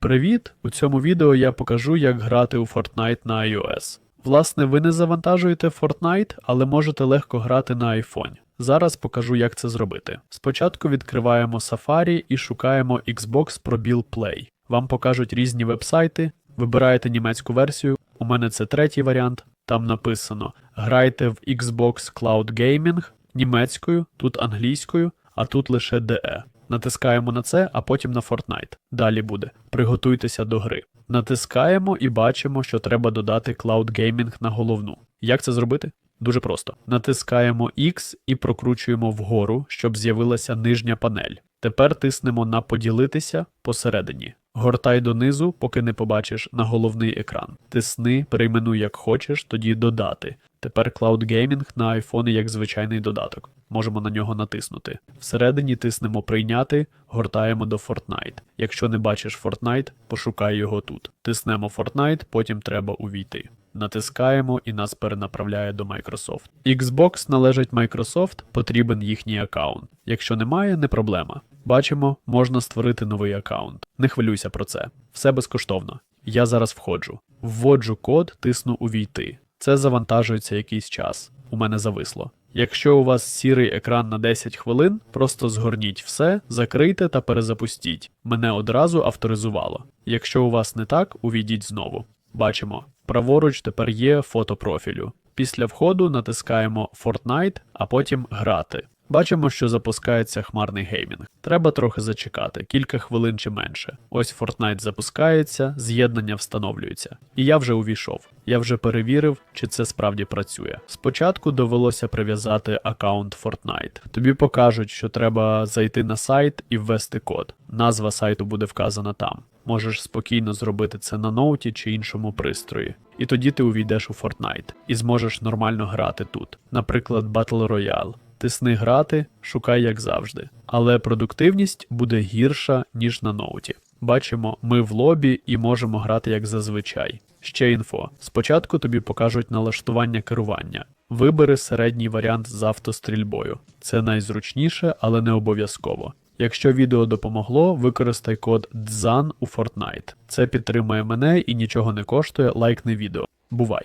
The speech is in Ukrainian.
Привіт! У цьому відео я покажу, як грати у Fortnite на iOS. Власне, ви не завантажуєте Fortnite, але можете легко грати на iPhone. Зараз покажу, як це зробити. Спочатку відкриваємо Safari і шукаємо Xbox Probil Play. Вам покажуть різні вебсайти, вибираєте німецьку версію. У мене це третій варіант. Там написано: грайте в Xbox Cloud Gaming німецькою, тут англійською, а тут лише DE. Натискаємо на це, а потім на Fortnite. Далі буде. Приготуйтеся до гри. Натискаємо і бачимо, що треба додати Cloud Gaming на головну. Як це зробити? Дуже просто. Натискаємо X і прокручуємо вгору, щоб з'явилася нижня панель. Тепер тиснемо на поділитися посередині. Гортай донизу, поки не побачиш на головний екран. Тисни, перейменуй як хочеш, тоді додати. Тепер Cloud Gaming на iPhone як звичайний додаток. Можемо на нього натиснути. Всередині тиснемо прийняти, гортаємо до Fortnite. Якщо не бачиш Fortnite, пошукай його тут. Тиснемо Fortnite, потім треба увійти. Натискаємо і нас перенаправляє до Microsoft. Xbox належить Microsoft, потрібен їхній аккаунт. Якщо немає, не проблема. Бачимо, можна створити новий аккаунт. Не хвилюйся про це. Все безкоштовно. Я зараз входжу. Вводжу код, тисну увійти. Це завантажується якийсь час. У мене зависло. Якщо у вас сірий екран на 10 хвилин, просто згорніть все, закрийте та перезапустіть. Мене одразу авторизувало. Якщо у вас не так, увійдіть знову. Бачимо, праворуч тепер є фото профілю. Після входу натискаємо Fortnite, а потім грати. Бачимо, що запускається хмарний геймінг. Треба трохи зачекати, кілька хвилин чи менше. Ось Fortnite запускається, з'єднання встановлюється. І я вже увійшов. Я вже перевірив, чи це справді працює. Спочатку довелося прив'язати аккаунт Fortnite. Тобі покажуть, що треба зайти на сайт і ввести код. Назва сайту буде вказана там. Можеш спокійно зробити це на ноуті чи іншому пристрої. І тоді ти увійдеш у Fortnite і зможеш нормально грати тут. Наприклад, Battle Royale. Тисни грати, шукай як завжди. Але продуктивність буде гірша, ніж на ноуті. Бачимо, ми в лобі і можемо грати як зазвичай. Ще інфо. Спочатку тобі покажуть налаштування керування. Вибери середній варіант з автострільбою. Це найзручніше, але не обов'язково. Якщо відео допомогло, використай код DZAN у Fortnite. Це підтримує мене і нічого не коштує, лайкни відео. Бувай!